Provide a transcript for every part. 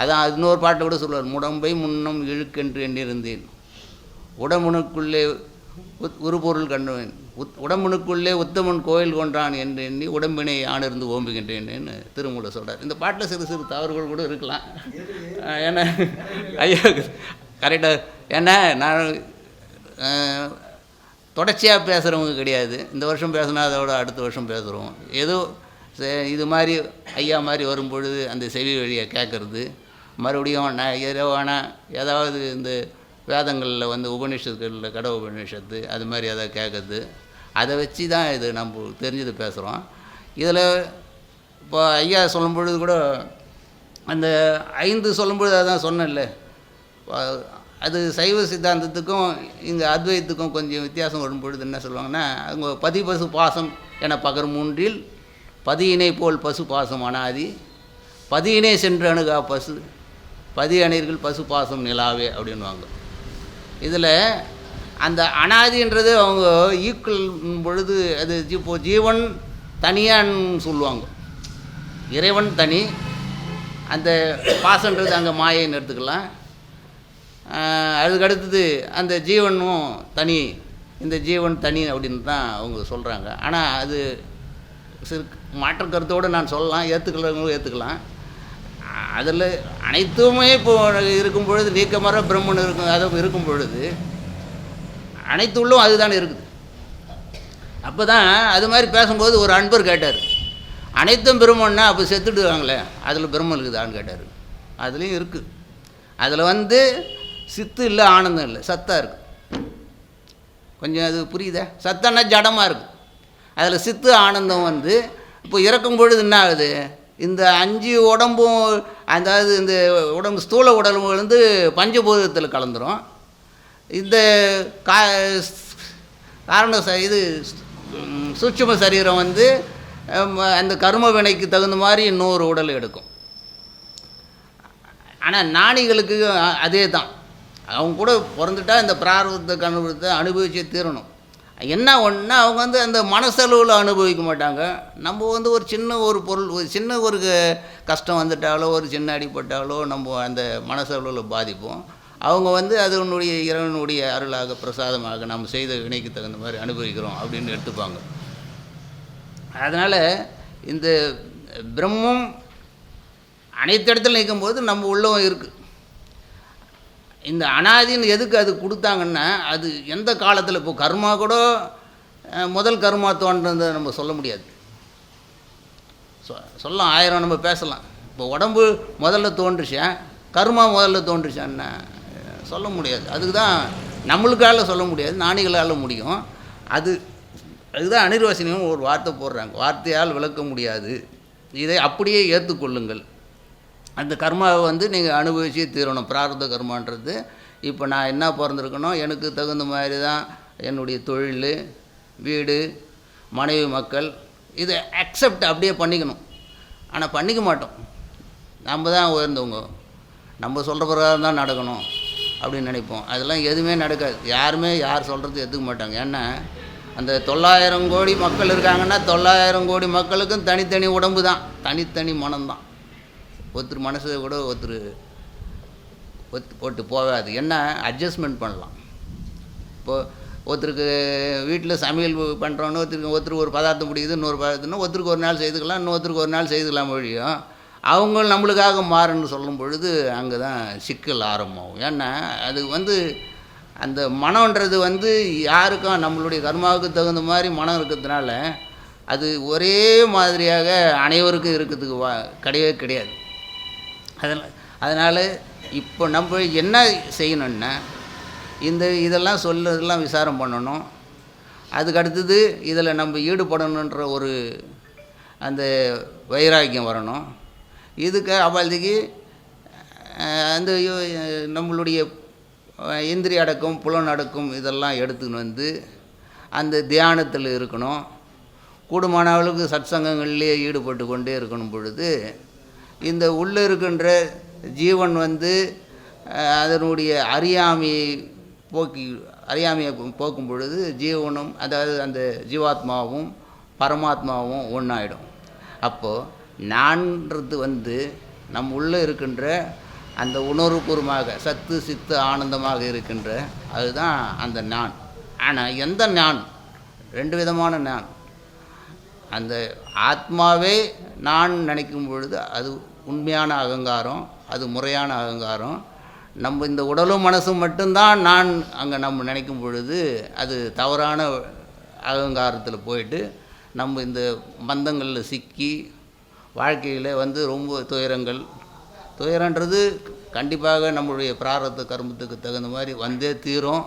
அதான் இன்னொரு பாட்டை கூட சொல்லுவார் முடம்பை முன்னம் இழுக்கென்று எண்ணிருந்தேன். உடம்புனுக்குள்ளே உத் உருபொருள் கண்டவன். உத் உடம்புனுக்குள்ளே உத்தமன் கோயில் கொண்டான் என்று எண்ணி உடம்பினை ஆணிருந்து ஓம்புகின்றேன்னு திருமூல சொல்கிறார் இந்த பாட்டில் சிறு சிறு தவறுகள் கூட இருக்கலாம். ஏன்னா ஐயா கரெக்டாக ஏன்னா நான் தொடர்ச்சியாக பேசுகிறவங்க கிடையாது. இந்த வருஷம் பேசினா அதோட அடுத்த வருஷம் பேசுகிறோம் ஏதோ இது மாதிரி ஐயா மாதிரி வரும்பொழுது அந்த செவி வழியை கேட்குறது மறுபடியும் நான் இரவான ஏதாவது இந்த வேதங்களில் வந்து உபநிஷத்துகளில் கட உபநிஷத்து அது மாதிரி எதாவது கேட்குறது. அதை வச்சு தான் இது நம்ம தெரிஞ்சது பேசுகிறோம் இதில் இப்போ ஐயா சொல்லும் பொழுது கூட அந்த ஐந்து சொல்லும்பொழுது அதான் சொன்னேன்ல. அது சைவ சித்தாந்தத்துக்கும் இந்த அத்வைத்துக்கும் கொஞ்சம் வித்தியாசம் வரும் பொழுது என்ன சொல்லுவாங்கன்னா அவங்க பதி பசு பாசம் என பகர் மூன்றில் பதியினை போல் பசு பாசம் அனாதி பதியினை சென்று அணுகா பசு. பதி அணிர்கள் பசு பாசம் நிலாவே அப்படின்வாங்க இதில் அந்த அனாதின்றது அவங்க ஈக்குவல் பொழுது அது ஜீ- இப்போ ஜீவன் தனியான்னு சொல்லுவாங்க. இறைவன் தனி அந்த பாசன்றது அங்கே மாயைன்னு எடுத்துக்கலாம். அதுக்கடுத்தது அதுக்கு அடுத்தது அந்த ஜீவனும் தனி இந்த ஜீவன் தனி அப்படின்னு தான் அவங்க சொல்கிறாங்க ஆனால் அது சிறு மாற்று கருத்தோடு நான் சொல்லலாம் ஏற்றுக்கிறவங்களும் ஏற்றுக்கலாம் அதில் அனைத்துமே இப்போ இருக்கும் பொழுது நீக்கமர பிரம்மன் இருக்கும் அது இருக்கும் பொழுது அனைத்துள்ளும் அதுதான் இருக்குது. அப்போ தான் அது மாதிரி பேசும்போது ஒரு அன்பர் கேட்டார். அனைத்தும் பிரம்மன்னா அப்போ செத்துடுவாங்களே அதில் பிரம்மன் இருக்குதான்னு கேட்டார். அதுலேயும் இருக்குது அதில் வந்து சித்து இல்லை ஆனந்தம் இல்லை சத்தாக இருக்குது கொஞ்சம் அது புரியுதா? சத்தன்னா ஜடமாக இருக்குது அதில் சித்து ஆனந்தம் வந்து இப்போ இறக்கும் பொழுது என்ன ஆகுது? இந்த அஞ்சு உடம்பும் அதாவது இந்த உடம்பு ஸ்தூல உடம்பு வந்து பஞ்சபூதத்தில் கலந்துரும். இந்த கா காரண ச- இது ம், சூட்சும சரீரம் வந்து அந்த கர்ம வினைக்கு தகுந்த மாதிரி இன்னொரு உடல் எடுக்கும். ஆனால் நாணிகளுக்கு அதே தான் அவங்க கூட பிறந்துட்டா இந்த பிராரபத்தை கண்டுபிடித்த அனுபவிச்சே தீரணும். என்ன ஒன்றுனா அவங்க வந்து அந்த மனசளவில் அனுபவிக்க மாட்டாங்க. நம்ம வந்து ஒரு சின்ன ஒரு பொருள் ஒரு சின்ன ஒரு கஷ்டம் வந்துட்டாலோ ஒரு சின்ன அடிப்பட்டாலோ நம்ம அந்த மனசளவில் பாதிப்போம். அவங்க வந்து அதனுடைய இறைவனுடைய அருளாக பிரசாதமாக நம்ம செய்த வினைக்கு தகுந்த மாதிரி அனுபவிக்கிறோம் அப்படின்னு எடுத்துப்பாங்க. அதனால் இந்த பிரம்மம் அனைத்து இடத்துல நிற்கும்போது நம்ம உள்ளவும் இருக்குது இந்த அனாதின்னு எதுக்கு அது கொடுத்தாங்கன்னா அது எந்த காலத்தில் இப்போ கர்மா கூட முதல் கர்மா தோன்றதை நம்ம சொல்ல முடியாது. சொ- சொல்லலாம் ஆயிரம் நம்ம பேசலாம். இப்போ உடம்பு முதல்ல தோன்றுச்சேன் கர்மா முதல்ல தோன்றுச்சான்னா சொல்ல முடியாது. அதுக்கு தான் நம்மளுக்கால சொல்ல முடியாது நாணிகளால் முடியும். அது அதுதான் அனிர்வசனியும் ஒரு வார்த்தை போடுறாங்க. வார்த்தையால் விளக்க முடியாது. இதை அப்படியே ஏற்றுக்கொள்ளுங்கள் அந்த கர்மாவை வந்து நீங்கள் அனுபவிச்சு தீரணும். பிரார்த்த கர்மான்றது. இப்போ நான் என்ன பிறந்திருக்கணும் எனக்கு தகுந்த மாதிரி தான் என்னுடைய தொழில் வீடு மனைவி மக்கள் இதை அக்செப்ட் அப்படியே பண்ணிக்கணும். ஆனால் பண்ணிக்க மாட்டோம். நம்ம தான் உயர்ந்தவங்க. நம்ம சொல்கிற பிரகாரம் தான் நடக்கணும் அப்படின்னு நினைப்போம். அதெல்லாம் எதுவுமே நடக்காது. யாருமே யார் சொல்கிறது எடுத்துக்க மாட்டாங்க. ஏன்னா அந்த தொள்ளாயிரம் கோடி மக்கள் இருக்காங்கன்னா தொள்ளாயிரம் கோடி மக்களுக்கும் தனித்தனி உடம்பு தான். தனித்தனி மனம்தான். ஒருத்தர் மனசு கூட ஒருத்தர் ஒத்து போட்டு போகாது. என்ன? அட்ஜஸ்ட்மெண்ட் பண்ணலாம். இப்போது ஒருத்தருக்கு வீட்டில் சமையல் பண்ணுறோன்னு ஒருத்தருக்கு ஒருத்தருக்கு ஒரு பதார்த்தம் பிடிக்குது இன்னொரு பதார்த்தம்னா ஒருத்தருக்கு ஒரு நாள் செய்துக்கலாம் இன்னொருத்தருக்கு ஒரு நாள் செய்துக்கலாம் வழியும் அவங்க நம்மளுக்காக மாறுன்னு சொல்லும் பொழுது அங்கே தான் சிக்கல் ஆரம்பமாகும். ஏன்னா அது வந்து அந்த மனம்ன்றது வந்து யாருக்கும் நம்மளுடைய கர்மாவுக்கு தகுந்த மாதிரி மனம் இருக்கிறதுனால அது ஒரே மாதிரியாக அனைவருக்கும் இருக்கிறதுக்கு வா கிடையவே கிடையாது. அதனால் அதனால் இப்போ நம்ம என்ன செய்யணுன்னா இந்த இதெல்லாம் சொல்லதெல்லாம் விசாரம் பண்ணணும். அதுக்கு அடுத்தது இதில் நம்ம ஈடுபடணுன்ற ஒரு அந்த வைராக்கியம் வரணும். இதுக்கு அப்பாலத்துக்கு அந்த நம்மளுடைய இந்திரி அடக்கம் புலன் அடக்கம் இதெல்லாம் எடுத்துன்னு வந்து அந்த தியானத்தில் இருக்கணும். கூடுமான அளவுக்கு சத்சங்கங்கள்லேயே ஈடுபட்டு கொண்டே இருக்கணும் பொழுது இந்த உள்ளே இருக்கின்ற ஜீவன் வந்து அதனுடைய அறியாமையை போக்கி அறியாமையை போக்கும் பொழுது ஜீவனும் அதாவது அந்த ஜீவாத்மாவும் பரமாத்மாவும் ஒன்றாயிடும் அப்போது நான்றது வந்து நம் உள்ளே இருக்கின்ற அந்த உணர்வுபூர்வமாக சத்து சித்து ஆனந்தமாக இருக்கின்ற அதுதான் அந்த நான். ஆனால் எந்த நான்? ரெண்டு விதமான நான். அந்த ஆத்மாவே நான் நினைக்கும் பொழுது அது உண்மையான அகங்காரம் அது முறையான அகங்காரம். நம்ம இந்த உடலும் மனசும் மட்டும்தான் நான் அங்கே நம்ம நினைக்கும் பொழுது அது தவறான அகங்காரத்தில் போயிட்டு நம்ம இந்த மந்தங்களில் சிக்கி வாழ்க்கையில் வந்து ரொம்ப துயரங்கள். துயரன்றது கண்டிப்பாக நம்மளுடைய பிராரத்த கர்மத்துக்கு தகுந்த மாதிரி வந்தே தீரும்.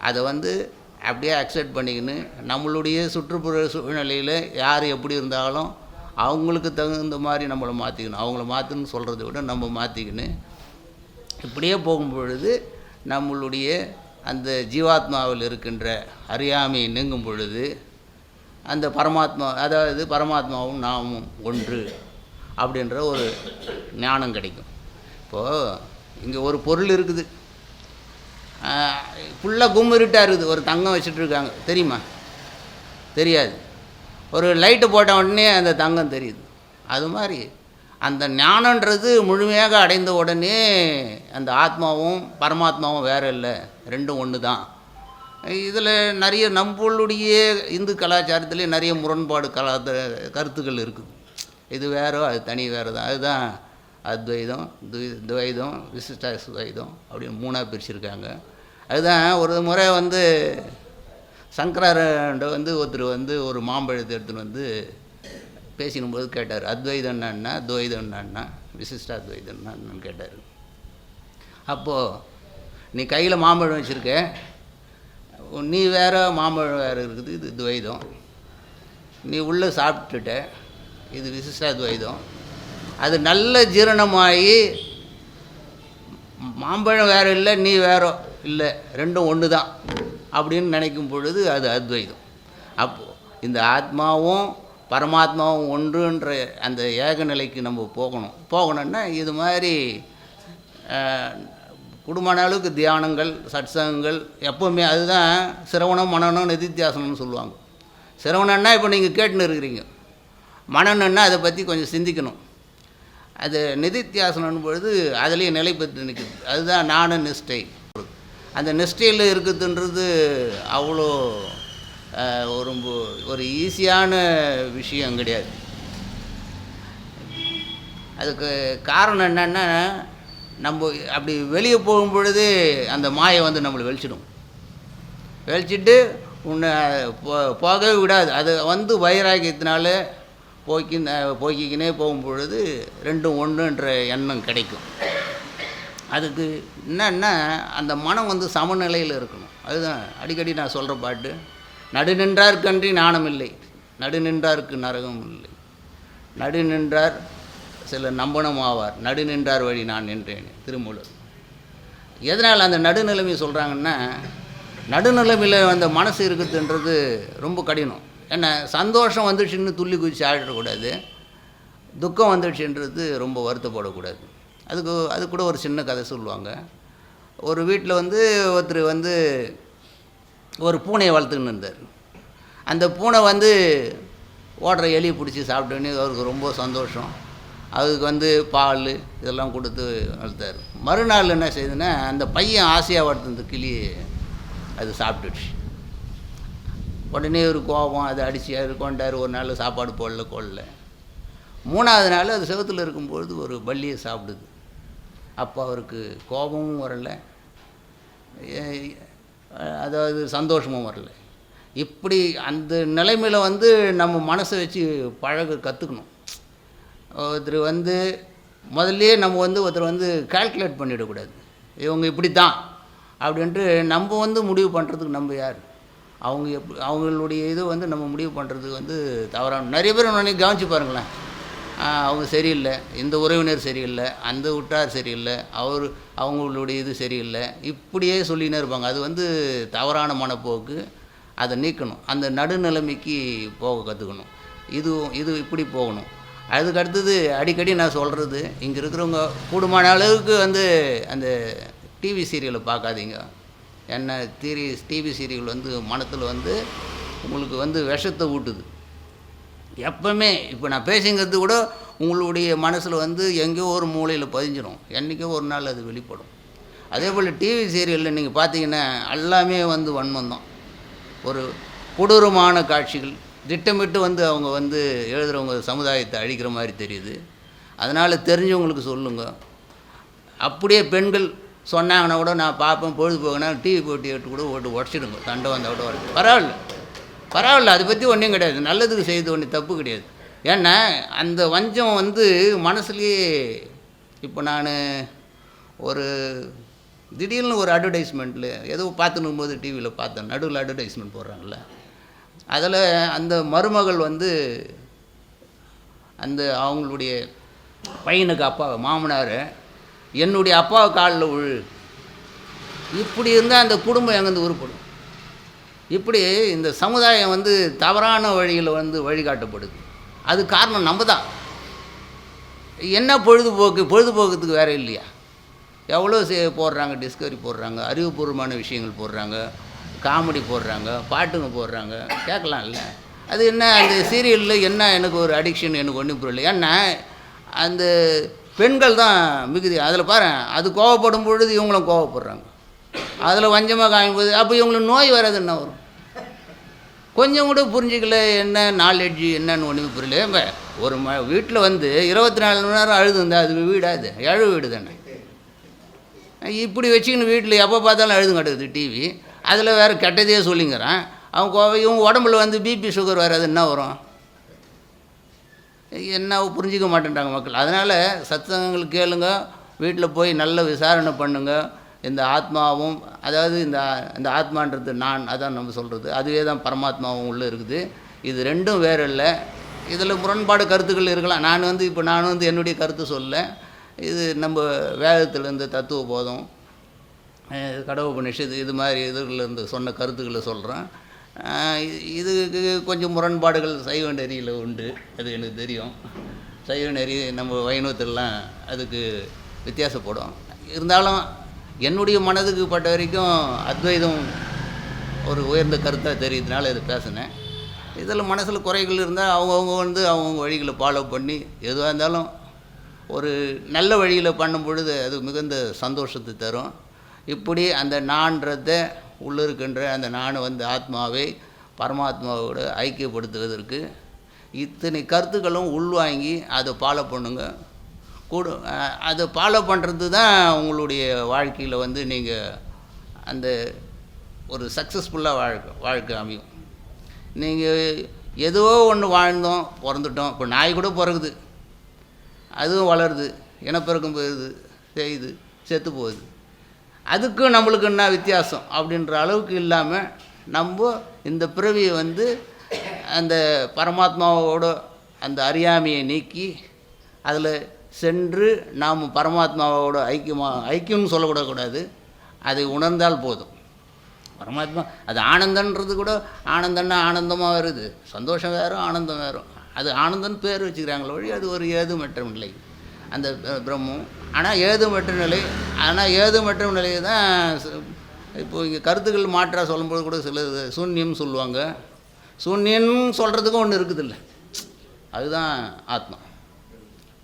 அதை வந்து அப்படியே அக்செப்ட் பண்ணிக்கின்னு நம்மளுடைய சுற்றுப்புற சூழ்நிலையில் யார் எப்படி இருந்தாலும் அவங்களுக்கு தகுந்த மாதிரி நம்மளை மாற்றிக்கணும் அவங்கள மாற்றணும்னு சொல்கிறத விட நம்ம மாற்றிக்கின்னு இப்படியே போகும் பொழுது நம்மளுடைய அந்த ஜீவாத்மாவில் இருக்கின்ற அறியாமையை நீங்கும் பொழுது அந்த பரமாத்மா அதாவது பரமாத்மாவும் நாமும் ஒன்று அப்படின்ற ஒரு ஞானம் கிடைக்கும். இப்போது இங்கே ஒரு பொருள் இருக்குது. ஃபுல்லாக கும்மிருட்டாக இருக்குது. ஒரு தங்கம் வச்சுட்ருக்காங்க தெரியுமா? தெரியாது. ஒரு லைட்டு போட்ட உடனே அந்த தங்கம் தெரியுது. அது மாதிரி அந்த ஞானன்றது முழுமையாக அடைந்த உடனே அந்த ஆத்மாவும் பரமாத்மாவும் வேறு இல்லை. ரெண்டும் ஒன்று தான் இதில் நிறைய நம்மளுடைய இந்து கலாச்சாரத்திலே நிறைய முரண்பாடு கலா கருத்துக்கள் இருக்குது. இது வேறோ அது தனி வேறு தான் அதுதான் அத்வைதம் துவை- துவைதம் விசிஷ்ட துவைதம் அப்படின்னு மூணாக பிரிச்சிருக்காங்க. அதுதான் ஒரு முறை வந்து சங்கராரண்ட வந்து ஒருத்தர் வந்து ஒரு மாம்பழத்தை எடுத்துன்னு வந்து பேசினும்போது கேட்டார் அத்வைதம் என்னன்னா துவைதம் என்னன்னா விசிஷ்டா அத்வைதம் என்னன்னு கேட்டார். அப்போது நீ கையில் மாம்பழம் வச்சுருக்க நீ வேற மாம்பழம் வேறு இருக்குது இது துவைதம். நீ உள்ளே சாப்பிட்டுட்ட இது விசிஷ்டாத்வைதம். அது நல்ல ஜீரணமாகி மாம்பழம் வேறு இல்லை நீ வேறோ இல்லை ரெண்டும் ஒன்று தான் அப்படின்னு நினைக்கும் பொழுது அது அத்வைதம். அப்போது இந்த ஆத்மாவும் பரமாத்மாவும் ஒன்றுன்ற அந்த ஏக நிலைக்கு நம்ம போகணும். போகணும்னா இது மாதிரி குடும்பமான அளவுக்கு தியானங்கள் சட்சங்கங்கள் எப்போவுமே அதுதான் சிரவணம் மனனம் நிதித்தியாசனம்னு சொல்லுவாங்க. சிரவணம்னா இப்போ நீங்கள் கேட்டுன்னு இருக்கிறீங்க. மனநன்னா அதை பற்றி கொஞ்சம் சிந்திக்கணும். அது நிதித்தியாசனம் பொழுது அதுலேயும் நிலை பெற்று நிற்குது அதுதான் நாண நிஷ்டை அந்த நெஸ்டியில் இருக்குதுன்றது அவ்வளோ ஒரு ஒரு ஈஸியான விஷயம் கிடையாது. அதுக்கு காரணம் என்னென்னா நம்ம அப்படி வெளியே போகும் பொழுது அந்த மாயை வந்து நம்மளை வெளிச்சிடும் வெளிச்சிட்டு உன்னை போ போகவே விடாது. அது வந்து வைராகியத்தினால போக்கி போக்கிக்கினே போகும் பொழுது ரெண்டும் ஒன்றுன்ற எண்ணம் கிடைக்கும். அதுக்கு என்னென்னா அந்த மனம் வந்து சமநிலையில் இருக்கணும். அதுதான் அடிக்கடி நான் சொல்கிற பாட்டு. நடு நின்றார்க்கன்றி நாணம் இல்லை நடு நின்றார்க்கு நரகம் இல்லை. நடு நின்றார் சில நம்பனம் ஆவார் நடு நின்றார் வழி நான் நின்றேன். திருமூலர். எதனால் அந்த நடுநிலைமை சொல்கிறாங்கன்னா நடுநிலைமையில் அந்த மனசு இருக்குதுன்றது ரொம்ப கடினம். ஏன்னா சந்தோஷம் வந்துடுச்சுன்னு துள்ளி குதிச்சு ஆடிடக்கூடாது. துக்கம் வந்துடுச்சுன்றது ரொம்ப வருத்தப்படக்கூடாது. அதுக்கு அது கூட ஒரு சின்ன கதை சொல்லுவாங்க. ஒரு வீட்டில் வந்து ஒருத்தர் வந்து ஒரு பூனையை வளர்த்துக்கின்னு இருந்தார். அந்த பூனை வந்து ஓடுற எலி பிடிச்சி சாப்பிட்டோன்னே அவருக்கு ரொம்ப சந்தோஷம். அதுக்கு வந்து பால் இதெல்லாம் கொடுத்து வளர்த்தாரு. மறுநாள் என்ன செய்யுதுன்னா அந்த பையன் ஆசையாக வளர்த்த கிளி அது சாப்பிட்டுடுச்சு. உடனே ஒரு கோபம் அதை அடித்து அது கொண்டார் ஒரு நாள் சாப்பாடு போடல கொள்ளல மூணாவது நாள் அது செவத்தில் இருக்கும்பொழுது ஒரு பள்ளியை சாப்பிடுது. அப்போ அவருக்கு கோபமும் வரல. அதாவது சந்தோஷமும் வரல. இப்படி அந்த நிலைமையில் வந்து நம்ம மனசை வச்சு பழக கற்றுக்கணும் ஒருத்தர் வந்து முதல்லையே நம்ம வந்து ஒருத்தர் வந்து கால்குலேட் பண்ணிடக்கூடாது. இவங்க இப்படி தான் அப்படின்ட்டு நம்ம வந்து முடிவு பண்ணுறதுக்கு நம்ம யார்? அவங்க எப் அவங்களுடைய இது வந்து நம்ம முடிவு பண்ணுறதுக்கு வந்து தவறான நிறைய பேர் நினைக்க கவனிச்சு பாருங்களேன். அவங்க சரியில்லை. இந்த உறவினர் சரியில்லை. அந்த விட்டார் சரியில்லை. அவர் அவங்களுடைய இது சரியில்லை. இப்படியே சொல்லினே இருப்பாங்க. அது வந்து தவறான மனப்போக்கு. அதை நீக்கணும். அந்த நடுநிலைமைக்கு போக கற்றுக்கணும் இது இது இப்படி போகணும். அதுக்கு அடுத்தது அடிக்கடி நான் சொல்கிறது இங்கே இருக்கிறவங்க கூடுமான அளவுக்கு வந்து அந்த டிவி சீரியலை பார்க்காதீங்க. என்ன தீரி டிவி சீரியல் வந்து மனத்தில் வந்து உங்களுக்கு வந்து விஷத்தை ஊட்டுது. எப்பவுமே இப்போ நான் பேசுங்கிறது கூட உங்களுடைய மனசில் வந்து எங்கேயோ ஒரு மூலையில் பதிஞ்சிடும் என்றைக்கோ ஒரு நாள் அது வெளிப்படும். அதே போல் டிவி சீரியலில் நீங்கள் பார்த்தீங்கன்னா எல்லாமே வந்து வன்மம் தான் ஒரு கொடூரமான காட்சிகள் திட்டமிட்டு வந்து அவங்க வந்து எழுதுகிறவங்க சமுதாயத்தை அழிக்கிற மாதிரி தெரியுது. அதனால் தெரிஞ்சவங்களுக்கு சொல்லுங்கள் அப்படியே பெண்கள் சொன்னாங்கன்னா கூட நான் பார்ப்பேன் பொழுதுபோக்குனா டிவி போட்டி எடுத்து கூட ஓட்டு உடச்சிடுங்க. சண்டை வந்தால் கூட உடச்சு பரவாயில்ல. பரவாயில்ல அதை பற்றி ஒன்றும் கிடையாது. நல்லதுக்கு செய்து ஒன்றும் தப்பு கிடையாது. ஏன்னா அந்த வஞ்சம் வந்து மனசுலேயே இப்போ நான் ஒரு திடீர்னு ஒரு அட்வர்டைஸ்மெண்ட்டில் ஏதோ பார்த்துன்னு போது டிவியில் பார்த்தேன். நடுவில் அட்வர்டைஸ்மெண்ட் போடுறாங்கல்ல. அதில் அந்த மருமகள் வந்து அந்த அவங்களுடைய பையனுக்கு அப்பா மாமனார் என்னுடைய அப்பா காலில் உள் இப்படி இருந்தால் அந்த குடும்பம் எங்கேருந்து உருப்படும்? இப்படி இந்த சமுதாயம் வந்து தவறான வழியில் வந்து வழிகாட்டப்படுது. அது காரணம் நம்ம தான் என்ன பொழுதுபோக்கு பொழுதுபோக்குறதுக்கு வேறு இல்லையா? எவ்வளோ சே போடுறாங்க டிஸ்கவரி போடுறாங்க அறிவுபூர்வமான விஷயங்கள் போடுறாங்க காமெடி போடுறாங்க பாட்டுங்க போடுறாங்க கேட்கலாம்ல. அது என்ன அந்த சீரியலில் என்ன எனக்கு ஒரு அடிக்ஷன் எனக்கு ஒன்றும் புரியல. ஏன்னா அந்த பெண்கள் தான் மிகுதி. அதில் பாரு அது கோவப்படும் பொழுது இவங்களும் கோவப்படுறாங்க. அதில் வஞ்சமாக காமிப்போது அப்போ இவங்களுக்கு நோய் வராது என்ன வரும்? கொஞ்சம் கூட புரிஞ்சிக்கல என்ன நாலேஜ் என்னன்னு ஒன்றுமே புரியல. இப்போ ஒரு ம வீட்டில் வந்து இருபத்தி நாலு மணி நேரம் அழுது இருந்தால் அது வீடாது. எழு வீடு தானே. இப்படி வச்சுக்கின்னு வீட்டில் எப்போ பார்த்தாலும் அழுது கிடக்குது டிவி அதில் வேறு கெட்டதையே சொல்லிங்கிறான். அவன் கோவை இவங்க உடம்புல வந்து பிபி சுகர் வராது என்ன வரும்? என்ன புரிஞ்சிக்க மாட்டேன்றாங்க மக்கள். அதனால் சத்தங்கள் கேளுங்க வீட்டில் போய் நல்ல விசாரணை பண்ணுங்கள் இந்த ஆத்மாவும் அதாவது இந்த இந்த ஆத்மான்றது நான் அதான் நம்ம சொல்கிறது அதுவே தான் பரமாத்மாவும் உள்ளே இருக்குது. இது ரெண்டும் வேறு இல்லை. இதில் முரண்பாடு கருத்துக்கள் இருக்கலாம். நான் வந்து இப்போ நான் வந்து என்னுடைய கருத்து சொல்ல இது நம்ம வேதத்தில் தத்துவ போதம் அஹ் கடவுபனிஷத்து இது மாதிரி இதுலேருந்து சொன்ன கருத்துக்களை சொல்கிறேன் இதுக்கு கொஞ்சம் முரண்பாடுகள் சைவ நெறியில் உண்டு. அது எனக்கு தெரியும். சைவ நெறி நம்ம வைணவத்திலலாம் அதுக்கு வித்தியாசப்படும். இருந்தாலும் என்னுடைய மனதுக்கு பட்ட வரைக்கும் அத்வைதம் ஒரு உயர்ந்த கருத்தாக தெரியுதுனால இதை பேசினேன். இதில் மனசில் குறைகள் இருந்தால் அவங்கவுங்க வந்து அவங்கவுங்க வழிகளை ஃபாலோ பண்ணி எதுவாக இருந்தாலும் ஒரு நல்ல வழியில் பண்ணும் பொழுது அது மிகுந்த சந்தோஷத்தை தரும். இப்படி அந்த நான்றத உள்ள இருக்கின்ற அந்த நான் வந்து ஆத்மாவை பரமாத்மாவோடு ஐக்கியப்படுத்துவதற்கு இத்தனை கருத்துக்களும் உள்வாங்கி அதை ஃபாலோ பண்ணுங்க. கூட அதை ஃபாலோ பண்ணுறது தான் உங்களுடைய வாழ்க்கையில் வந்து நீங்கள் அந்த ஒரு சக்ஸஸ்ஃபுல்லாக வாழ்க்கை வாழ்க்கை அமையும். நீங்கள் ஏதோ ஒன்று வாழ்ந்தோம் பிறந்துட்டோம் இப்போ நாய் கூட பிறகுது அதுவும் வளருது இனப்பெருக்கம் போயிடுது செய்யுது செத்து போகுது. அதுக்கும் நம்மளுக்கு என்ன வித்தியாசம் அப்படின்ற அளவுக்கு இல்லாமல் நம்ம இந்த பிறவியை வந்து அந்த பரமாத்மாவோட அந்த அறியாமையை நீக்கி அதில் சென்று நாம் பரமாத்மாவோட ஐக்கியமாக ஐக்கியம்னு சொல்லக்கூடக்கூடாது. அதை உணர்ந்தால் போதும். பரமாத்மா அது ஆனந்தன்றது கூட ஆனந்தன்னா ஆனந்தமாக வருது. சந்தோஷம் வேறும் ஆனந்தம் வேறும் அது ஆனந்தம்னு பேர் வச்சுக்கிறாங்களே வழி அது ஒரு ஏதுமற்ற நிலை. அந்த பிரம்மம். ஆனால் ஏதுமற்ற நிலை ஆனால் ஏதுமற்ற நிலையை தான் இப்போ இங்கே கருத்துக்கள் மாற்றாக சொல்லும்போது கூட சில சூன்யம் சொல்லுவாங்க. சூன்யம்னு சொல்கிறதுக்கும் ஒன்று இருக்குதுல்ல. அதுதான் ஆத்மா.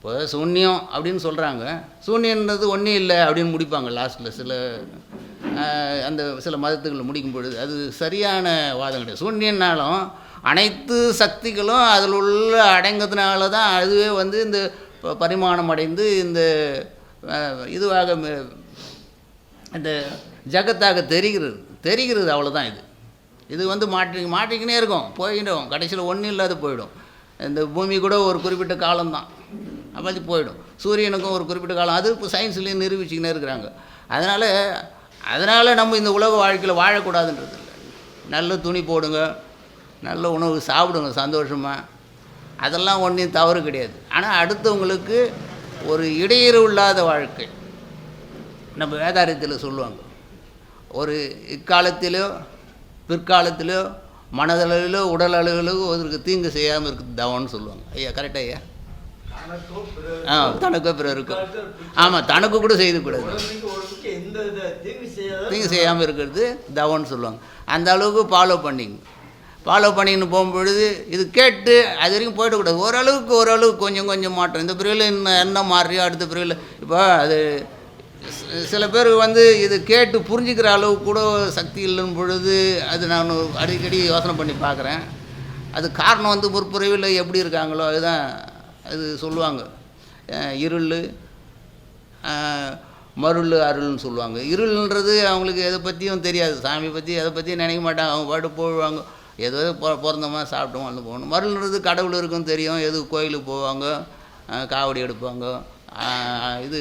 இப்போ சூன்யம் அப்படின்னு சொல்கிறாங்க சூன்யன்றது ஒன்றும் இல்லை அப்படின்னு முடிப்பாங்க லாஸ்ட்டில் சில அந்த சில மதத்துக்களை முடிக்கும் பொழுது. அது சரியான வாதம் கிடையாது. சூன்யன்னாலும் அனைத்து சக்திகளும் அதில் உள்ள அடங்கிறதுனால தான் அதுவே வந்து இந்த ப- பரிமாணம் அடைந்து இந்த இதுவாக இந்த ஜகத்தாக தெரிகிறது. தெரிகிறது அவ்வளோதான் இது. இது வந்து மாற்றி மாற்றிக்கினே இருக்கும். போயிடும். கடைசியில் ஒன்றும் இல்லாத போயிடும். இந்த பூமி கூட ஒரு குறிப்பிட்ட காலம்தான். அப்போ அது போயிடும். சூரியனுக்கும் ஒரு குறிப்பிட்ட காலம். அது இப்போ சயின்ஸ்லேயும் நிரூபிச்சுக்கினே இருக்கிறாங்க. அதனால் அதனால் நம்ம இந்த உலக வாழ்க்கையில் வாழக்கூடாதுன்றது இல்லை. நல்ல துணி போடுங்க. நல்ல உணவு சாப்பிடுங்க சந்தோஷமாக அதெல்லாம் ஒன்றும் தவறு கிடையாது. ஆனால் அடுத்தவங்களுக்கு ஒரு இடையூறு இல்லாத வாழ்க்கை. நம்ம வேதாரியத்தில் சொல்லுவாங்க. ஒரு இக்காலத்திலோ பிற்காலத்திலோ மனதளவிலோ உடல் அளவிலோ ஒருவருக்கு தீங்கு செய்யாமல் இருக்குது தவம்னு சொல்லுவாங்க. ஐயா கரெக்டாக ஐயா? ஆ தனக்கு பிறருக்கும் ஆமாம் தனக்கு கூட செய்யக்கூடாது உடம்புக்கு தீங்கு செய்யாமல் இருக்கிறது தவம்னு சொல்லுவாங்க. அந்த அளவுக்கு ஃபாலோ பண்ணிங்க. ஃபாலோ பண்ணின்னு போகும்பொழுது இது கேட்டு அது வரைக்கும் போயிடக்கூடாது. ஓரளவுக்கு ஓரளவுக்கு கொஞ்சம் கொஞ்சம் மாற்றம். இந்த பிரிவில் என்ன என்ன மாறியோ அடுத்த பிரிவில் இப்போ அது சில பேர் வந்து இது கேட்டு புரிஞ்சுக்கிற அளவுக்கு கூட சக்தி இல்லைன்னு பொழுது அது நான் அடிக்கடி யோசனை பண்ணி பார்க்குறேன். அது காரணம் வந்து முற்பிறவியில் எப்படி இருக்காங்களோ அதுதான் அது சொல்லுவாங்க. இருள் மருள் அருள்னு சொல்லுவாங்க. இருள்ன்றது அவங்களுக்கு எதை பற்றியும் தெரியாது. சாமி பற்றி எதை பற்றியும் நினைக்க மாட்டாங்க. அவங்க பாட்டு போடுவாங்க ஏதோ பொ பிறந்தோமா சாப்பிட்டோமா வந்து போகணும். மருள்ன்றது கடவுள் இருக்கும் தெரியும். எது கோயிலுக்கு போவாங்க காவடி எடுப்பாங்க இது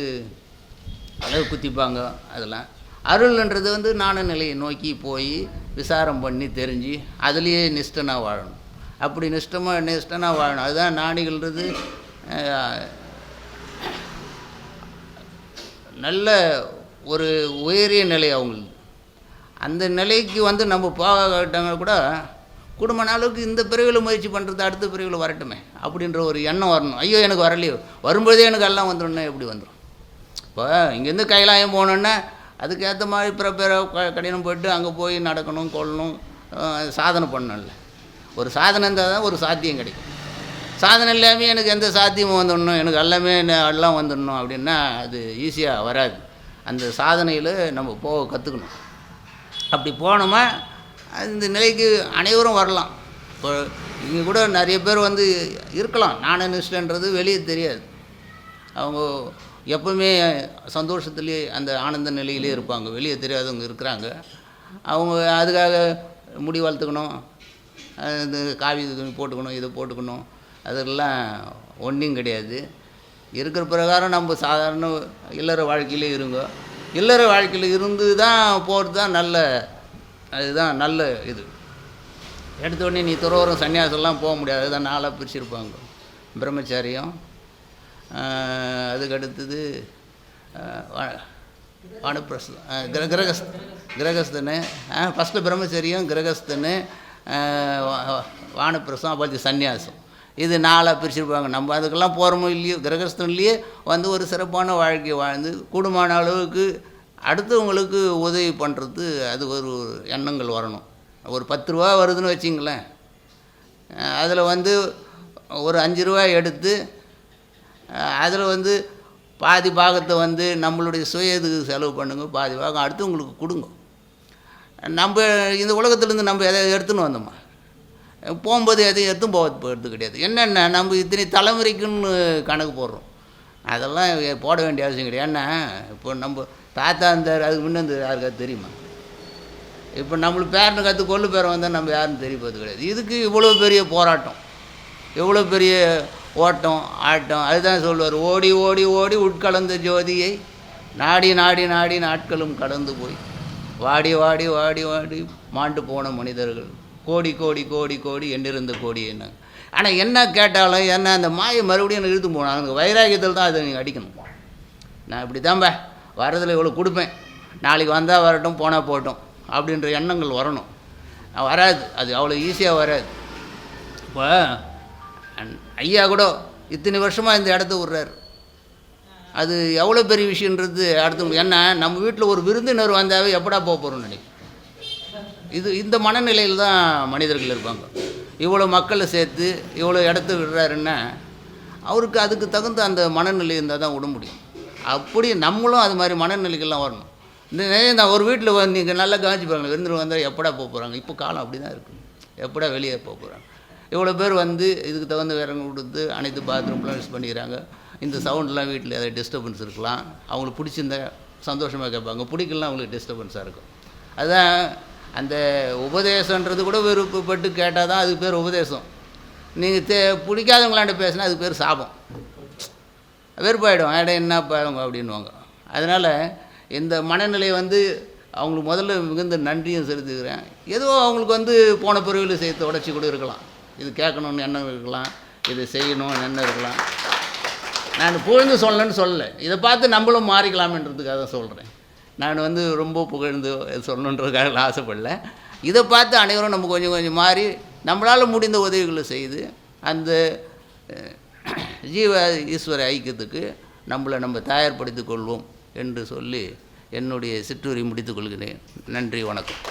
அளவு குத்திப்பாங்க அதெல்லாம். அருள்ன்றது வந்து ஞான நிலையை நோக்கி போய் விசாரம் பண்ணி தெரிஞ்சு அதுலேயே நிஷ்டனாக வாழணும். அப்படி நிஷ்டமாக நிஷ்டனாக வாழணும். அதுதான் ஞானிகள்ன்றது நல்ல ஒரு உயரிய நிலை அவங்களுக்கு. அந்த நிலைக்கு வந்து நம்ம போகாட்டாங்க கூட குடும்ப அளவுக்கு இந்த பிரிவில் முயற்சி பண்ணுறது அடுத்த பிரிவில் வரட்டுமே அப்படின்ற ஒரு எண்ணம் வரணும். ஐயோ எனக்கு வரலையோ. வரும்போதே எனக்கு எல்லாம் வந்துடணும் எப்படி வந்துடும்? இப்போ இங்கேருந்து கைலாயம் போகணுன்னா அதுக்கேற்ற மாதிரி பிற பிற க- கடினம் போயிட்டு அங்கே போய் நடக்கணும் கொள்ளணும் சாதனை பண்ணணும்ல. ஒரு சாதனை இருந்தால் தான் ஒரு சாத்தியம் கிடைக்கும். சாதனை இல்லாமல் எனக்கு எந்த சாத்தியமும் வந்துடணும் எனக்கு எல்லாமே எல்லாம் வந்துடணும் அப்படின்னா அது ஈஸியாக வராது. அந்த சாதனையில் நம்ம போக கற்றுக்கணும் அப்படி போனோமா இந்த நிலைக்கு அனைவரும் வரலாம். இப்போ இங்கே கூட நிறைய பேர் வந்து இருக்கலாம். நான் நிஷ்டன்றது வெளியே தெரியாது. அவங்க எப்பவுமே சந்தோஷத்துலேயே அந்த ஆனந்த நிலையிலே இருப்பாங்க. வெளியே தெரியாதவங்க இருக்கிறாங்க. அவங்க அதுக்காக முடி வளர்த்துக்கணும். இந்த காவி துணி போட்டுக்கணும் இதை போட்டுக்கணும். அதெல்லாம் ஒன்றும் கிடையாது. இருக்கிற பிரகாரம் நம்ம சாதாரண இல்லற வாழ்க்கையிலே இருங்க. இல்லற வாழ்க்கையில் இருந்து தான் போகிறது தான் நல்ல அதுதான் நல்ல இது. எடுத்த உடனே நீ துறவரம் சன்னியாசம்லாம் போக முடியாது. அதுதான் நாளாக பிரிச்சிருப்பாங்க. பிரம்மச்சாரியம் அதுக்கடுத்தது அதுக்கு வானப்பிரஸ்தம் கிர கிரகஸ்த கிரகஸ்தனு ஃபஸ்ட்டு பிரம்மச்சரியம் கிரகஸ்தனு வானப்பிரசம் அப்போ சந்நியாசம். இது நாளாக பிரிச்சிருப்பாங்க. நம்ம அதுக்கெல்லாம் போகிறோமோ இல்லையோ கிரகஸ்தன்லேயே வந்து ஒரு சிறப்பான வாழ்க்கை வாழ்ந்து கூடுமான அளவுக்கு அடுத்தவங்களுக்கு உதவி பண்ணுறது அது ஒரு எண்ணங்கள் வரணும். ஒரு பத்து ரூபா வருதுன்னு வச்சிங்களேன். அதில் வந்து ஒரு அஞ்சு ரூபா எடுத்து அதில் வந்து பாதி பாகத்தை வந்து நம்மளுடைய சுய இதுக்கு செலவு பண்ணுங்க பாதி பாகம் அடுத்தவங்களுக்கு கொடுங்க. நம்ம இந்த உலகத்துலேருந்து நம்ம எதை எடுத்துன்னு வந்தோமா? போகும்போது எதையும் எடுத்தும் போகிறது கிடையாது. என்னென்ன? நம்ம இத்தனை தலைமுறைக்குன்னு கணக்கு போடுறோம். அதெல்லாம் போட வேண்டிய அவசியம் கிடையாது. ஏன்னா இப்போ நம்ம தாத்தா இருந்தார் அதுக்கு முன்னே யாருக்காவது தெரியுமா? இப்போ நம்மளுக்கு பேரனு கற்று கொள்ளு பேரன் வந்தால் நம்ம யாரும் தெரிய போகிறது கிடையாது. இதுக்கு இவ்வளோ பெரிய போராட்டம். எவ்வளோ பெரிய ஓட்டம் ஆட்டம் அதுதான் சொல்லுவார். ஓடி ஓடி ஓடி உட்கலந்த ஜோதியை நாடி நாடி நாடி நாட்களும் கடந்து போய் வாடி வாடி வாடி வாடி மாண்டு போன மனிதர்கள். கோடி கோடி கோடி கோடி எண்ணிருந்த கோடி என்ன? ஆனால் என்ன கேட்டாலும் என்ன அந்த மாயை மறுபடியும் இழுத்து போனாங்க அந்த வைராகியத்தில் தான் அதை நீங்கள் அடிக்கணும். நான் இப்படி தான்ப்பா வரதில் இவ்வளோ கொடுப்பேன். நாளைக்கு வந்தால் வரட்டும் போனால் போகட்டும் அப்படின்ற எண்ணங்கள் வரணும். வராது அது அவ்வளோ ஈஸியாக வராது. இப்போ ஐயா கூட இத்தனை வருஷமாக இந்த இடத்த விட்றாரு. அது எவ்வளோ பெரிய விஷயன்றது அடுத்தவங்க என்ன நம்ம வீட்டில் ஒரு விருந்தினர் வந்தாவே எப்படா போக போகிறோம் நினைக்கும். இது இந்த மனநிலையில் தான் மனிதர்கள் இருப்பாங்க. இவ்வளோ மக்களை சேர்த்து இவ்வளோ இடத்த விடுறாருன்னா அவருக்கு அதுக்கு தகுந்த அந்த மனநிலை இருந்தால் தான் விட முடியும். அப்படி நம்மளும் அது மாதிரி மனநிலைகள்லாம் வரணும். இந்த நேரம் நான் ஒரு வீட்டில் வந்து நீங்கள் நல்லா பாருங்கள் விருந்தினர் வந்தால் எப்படா போக போகிறாங்க இப்போ காலம் அப்படி தான் இருக்குது எப்படா வெளியே போக போகிறாங்க இவ்வளோ பேர் வந்து இதுக்கு தகுந்த விரங்க கொடுத்து அனைத்து பாத்ரூம்லாம் யூஸ் பண்ணிக்கிறாங்க. இந்த சவுண்ட்லாம் வீட்டில் ஏதாவது டிஸ்டர்பன்ஸ் இருக்கலாம். அவங்களுக்கு பிடிச்சிருந்தா சந்தோஷமாக கேட்பாங்க. பிடிக்கலாம் அவங்களுக்கு டிஸ்டர்பன்ஸாக இருக்கும். அதுதான் அந்த உபதேசன்றது கூட விருப்பப்பட்டு கேட்டால் தான் அதுக்கு பேர் உபதேசம். நீங்கள் தே பிடிக்காதவங்களாண்ட பேசினா அதுக்கு பேர் சாபம். வெறுப்பாயிடும். ஏடா என்ன பாருங்க அப்படின்வாங்க அதனால் இந்த மனநிலையை வந்து அவங்களுக்கு முதல்ல மிகுந்த நன்றியும் செலுத்துக்கிறேன். ஏதோ அவங்களுக்கு வந்து போன பிறவியில் செய்ய உடச்சி கூட இருக்கலாம். இது கேட்கணும்னு எண்ணம் இருக்கலாம். இது செய்யணும்னு எண்ணம் இருக்கலாம். நான் புகழ்ந்து சொல்லணும்னு சொல்லலை. இதை பார்த்து நம்மளும் மாறிக்கலாம்ன்றதுக்காக தான் சொல்கிறேன் நான் வந்து ரொம்ப புகழ்ந்து சொல்லணுன்றதுக்காக ஆசைப்படல. இதை பார்த்து அனைவரும் நம்ம கொஞ்சம் கொஞ்சம் மாறி நம்மளால் முடிந்த உதவிகளை செய்து அந்த ஜீவ ஈஸ்வர ஐக்கியத்துக்கு நம்மளை நம்ம தயார்படுத்திக் கொள்வோம் என்று சொல்லி என்னுடைய சிற்றூரை முடித்துக் கொள்கிறேன். நன்றி வணக்கம்.